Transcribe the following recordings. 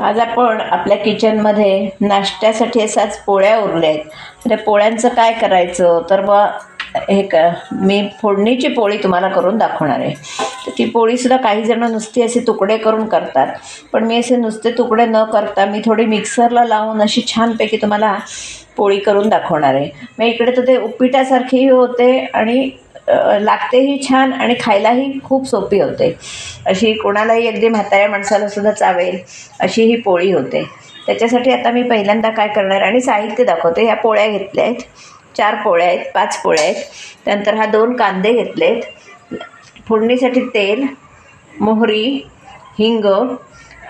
आज आपण आपल्या किचनमध्ये नाश्त्यासाठी असाच पोळ्या उरल्या आहेत त्या पोळ्यांचं काय करायचं? तर मग हे क मी फोडणीची पोळी तुम्हाला करून दाखवणार आहे. तर ती पोळीसुद्धा काही जणं नुसती असे तुकडे करून करतात. पण मी असे नुसते तुकडे न करता मी थोडी मिक्सरला लावून अशी छानपैकी तुम्हाला पोळी करून दाखवणार आहे. मग इकडे तर ते उपीटासारखीही होते आणि लागतेही छान आणि खायलाही खूप सोपी होते. अशी कोणालाही अगदी म्हाताऱ्या माणसाला सुद्धा चावेल अशी ही पोळी होते. त्याच्यासाठी आता मी पहिल्यांदा काय करणार आणि साहित्य दाखवते. ह्या पोळ्या घेतल्या आहेत. चार पोळ्या आहेत पाच पोळ्या आहेत. त्यानंतर हा दोन कांदे घेतले आहेत फोडणीसाठी तेल मोहरी हिंग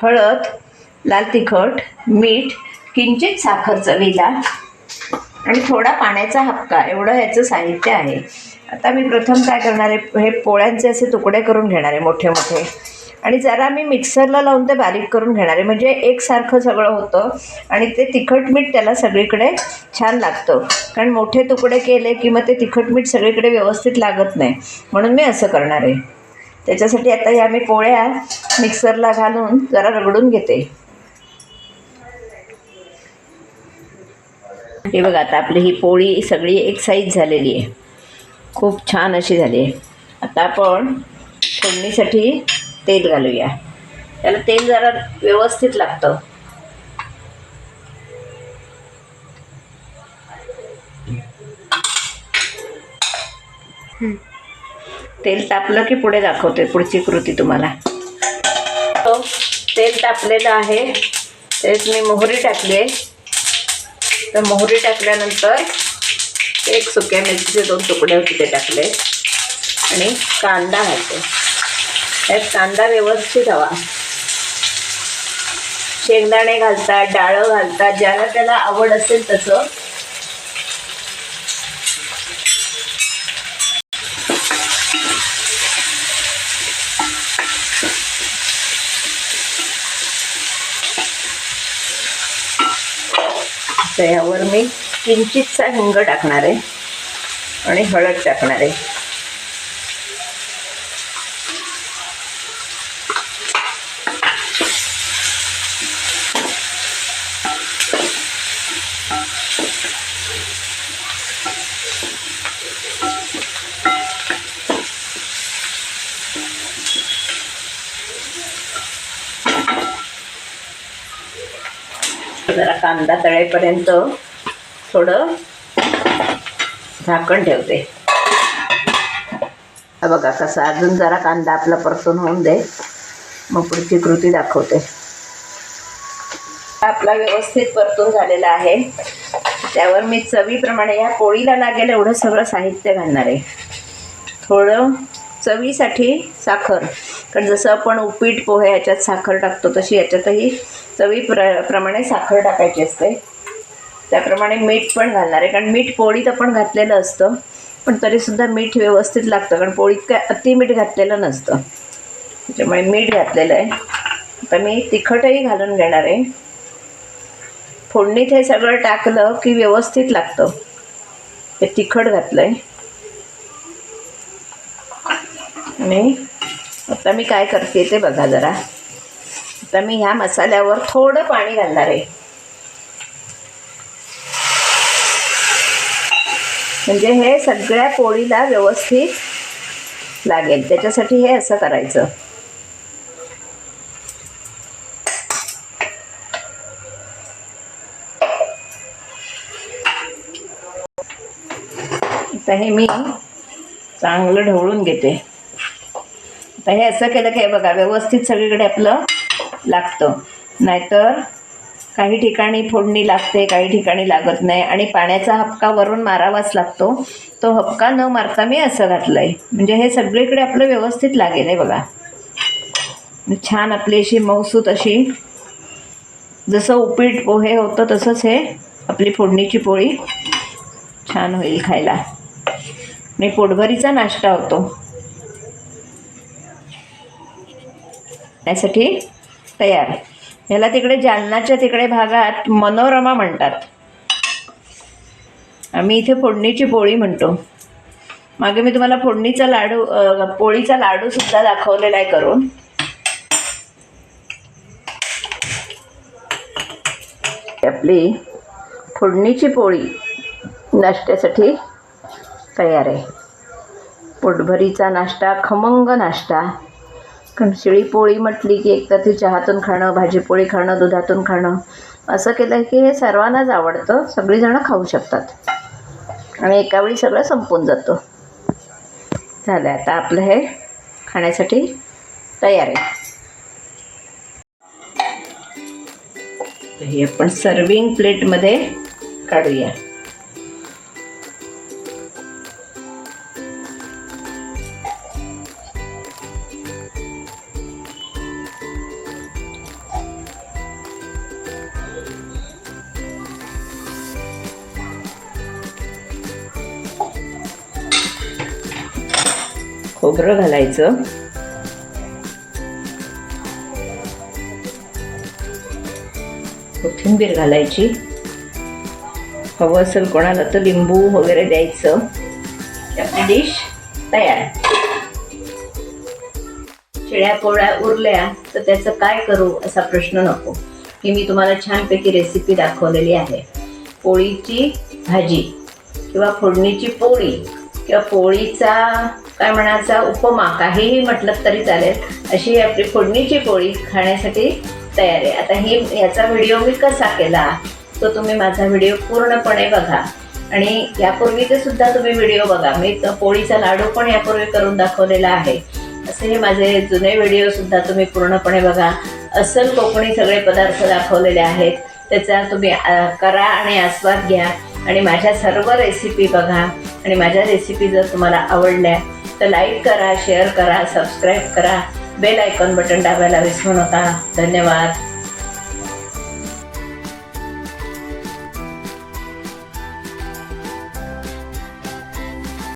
हळद लाल तिखट मीठ किंचित साखर चवीला. आणि थोडा पाण्याचा हक्का एवढं ह्याचं साहित्य आहे. आता मी प्रथम काय करणार आहे हे पोळ्यांचे असे तुकडे करून घेणार आहे मोठे मोठे. आणि जरा मी मिक्सरला लावून ते बारीक करून घेणार आहे म्हणजे एकसारखं सगळं होतं आणि ते तिखट मीठ त्याला सगळीकडे छान लागतं. कारण मोठे तुकडे केले की मग ते तिखट मीठ सगळीकडे व्यवस्थित लागत नाही. म्हणून मी असं करणार आहे. त्याच्यासाठी आता या मी पोळ्या मिक्सरला घालून जरा रगडून घेते. हे बघा आता आपली ही पोळी सगळी एक साईज झालेली आहे. खूप छान अशी झाली आहे. आता आपण फोडणीसाठी तेल घालूया. त्याला तेल जरा व्यवस्थित लागतं. तेल तापलं की पुढे दाखवते पुढची कृती तुम्हाला. तो तेल तापलेलं आहे. तेच मी मोहरी टाकली आहे. तर मोहरी टाकल्यानंतर एक सुक्या मिरचीचे दोन तुकडे होते ते टाकले. आणि कांदा घालते. त्यात कांदा व्यवस्थित हवा. शेंगदाणे घालतात डाळं घालतात ज्याला त्याला आवड असेल तसं. तर यावर मी किंचितचा हिंग टाकणार आहे आणि हळद टाकणार आहे. कांदा तळेपर्यंत थोडं झाकण ठेवते. हा बघा कसा अजून जरा कांदा आपला परतून होऊन दे. मग पुढची कृती दाखवते. आपला व्यवस्थित परतून झालेला आहे. त्यावर मी चवीप्रमाणे या पोळीला लागेल एवढं सगळं साहित्य घालणार आहे. थोडं चवीसाठी साखर. कारण जसं आपण उपीट पोहे याच्यात साखर टाकतो तशी याच्यातही चवी प्र प्रमाणे साखर टाकायची असते. त्याप्रमाणे मीठ पण घालणार आहे कारण मीठ पोळीत आपण घातलेलं असतं पण तरीसुद्धा मीठ व्यवस्थित लागतं कारण पोळीत काय अति मीठ घातलेलं नसतं. त्याच्यामुळे मीठ घातलेलं आहे. आता मी तिखटही घालून घेणार आहे. फोडणीत हे सगळं टाकलं की व्यवस्थित लागतं. हे तिखट घातलं आहे आणि आता मी काय करते ते बघा जरा. आता मी ह्या मसाल्यावर थोडं पाणी घालणार आहे. म्हणजे हे सगळ्या पोळीला व्यवस्थित लागेल. त्याच्यासाठी हे असं करायचं. आता हे मी चांगलं ढवळून घेते. तर हे असं केलं की हे बघा व्यवस्थित सगळीकडे आपलं लागतं. नाहीतर काही ठिकाणी फोडणी लागते काही ठिकाणी लागत नाही. आणि पाण्याचा हपका वरून मारावाच लागतो. तो हपका न मारता मी असं घातलं आहे म्हणजे हे सगळीकडे आपलं व्यवस्थित लागेल आहे बघा. छान आपली अशी मौसूत अशी जसं उपीट पोहे होतं तसंच हे आपली फोडणीची पोळी छान होईल खायला. आणि पोटभरीचा नाश्ता होतो. त्यासाठी तयार. ह्याला तिकडे जालनाच्या तिकडे भागात मनोरमा म्हणतात. आम्ही इथे फोडणीची पोळी म्हणतो. मागे मी तुम्हाला फोडणीचा लाडू पोळीचा लाडूसुद्धा दाखवलेला आहे करून. आपली फोडणीची पोळी नाश्त्यासाठी तयार आहे. पोटभरीचा नाश्ता खमंग नाश्ता. कारण शिळी पोळी म्हटली की एक तर ती चहातून खाणं भाजीपोळी खाणं दुधातून खाणं असं केलं की हे सर्वांनाच आवडतं. सगळीजणं खाऊ शकतात. आणि एकावेळी सगळं संपून जातं. झालं आता आपलं हे खाण्यासाठी तयार आहे. हे आपण सर्विंग प्लेटमध्ये काढूया. खोबरं घालायचं. कोथिंबीर घालायची. हवं असेल कोणाला तर लिंबू वगैरे द्यायचं. आपली डिश तयार. शिळ्या पोळ्या उरल्या तर त्याचं काय करू असा प्रश्न नको. की मी तुम्हाला छानपैकी रेसिपी दाखवलेली आहे. पोळीची भाजी किंवा फोडणीची पोळी किंवा पोळीचा काय म्हणायचा उपमा काहीही म्हटलं तरी चालेल. अशी आपली फोडणीची पोळी खाण्यासाठी तयार आहे. आता ही याचा व्हिडिओ मी कसा केला तो तुम्ही माझा व्हिडिओ पूर्णपणे बघा. आणि यापूर्वीचे सुद्धा तुम्ही व्हिडिओ बघा. मी पोळीचा लाडू पण यापूर्वी करून दाखवलेला आहे. असे हे माझे जुने व्हिडिओ सुद्धा तुम्ही पूर्णपणे बघा. असल कोकणी सगळे पदार्थ दाखवलेले आहेत. त्याचा तुम्ही करा आणि आस्वाद घ्या. आणि माझ्या सर्व रेसिपी बघा. आणि माझ्या रेसिपी जर तुम्हाला आवडल्या तर लाईक करा शेअर करा सबस्क्राईब करा. बेल आयकॉन बटन दाबायला विसरू नका. धन्यवाद.